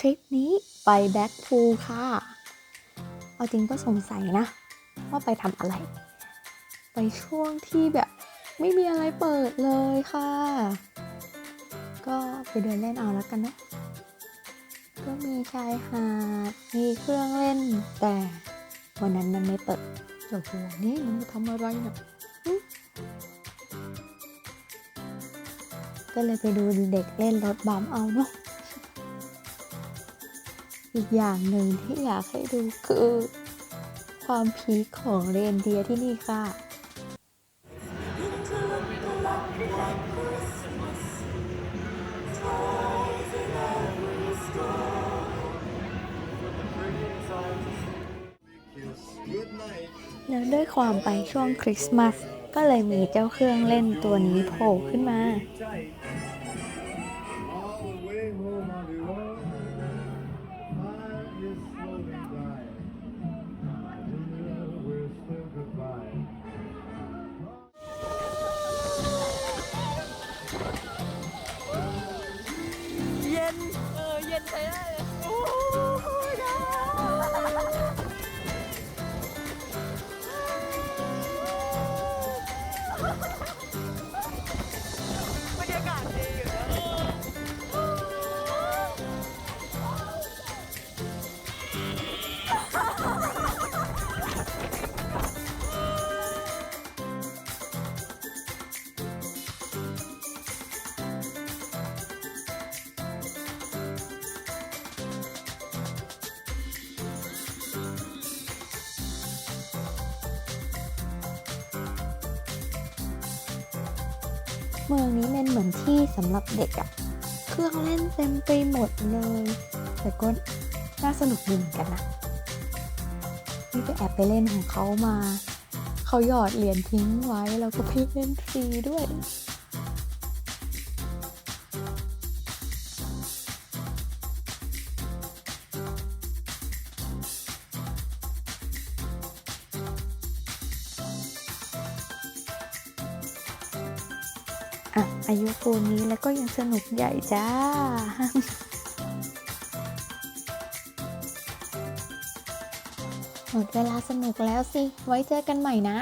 ทริปนี้ไปแบ็คพูลค่ะ เอาจริงก็สงสัยนะ ว่าไปทำอะไร ไปช่วงที่แบบไม่มีอะไรเปิดเลยค่ะ ก็ไปเดินเล่นเอาแล้วกันนะ ก็มีชายหาด มีเครื่องเล่น แต่วันนั้นมันไม่เปิดโอ้โหนี่มันทำอะไรเนี่ยก็เลยไปดูเด็กเล่นรถบัมเอาเนาะ อีกอย่างหนึ่งที่อยากให้ดูคือ ความพีคของเรนเดียที่นี่ค่ะ แล้วด้วยความไปช่วงคริสต์มาสก็เลยมีเจ้าเครื่องเล่นตัวนี้โผล่ขึ้นมา น เออ เย็นใช้ได้เลยโอ้ย เมืองนี้เป็นเหมือนที่สำหรับเด็กอะเครื่องเล่นเต็มไปหมดเลย แต่ก็น่าสนุกดีเหมือนกันนะนี่ไปแอบไปเล่นของเขามา เขาหยอดเหรียญทิ้งไว้แล้วก็พี่เล่นฟรีด้วย อะอายุปูนนี้แล้วก็ยังสนุกใหญ่จ้าหมดเวลาสนุกแล้วสิ ไว้เจอกันใหม่นะ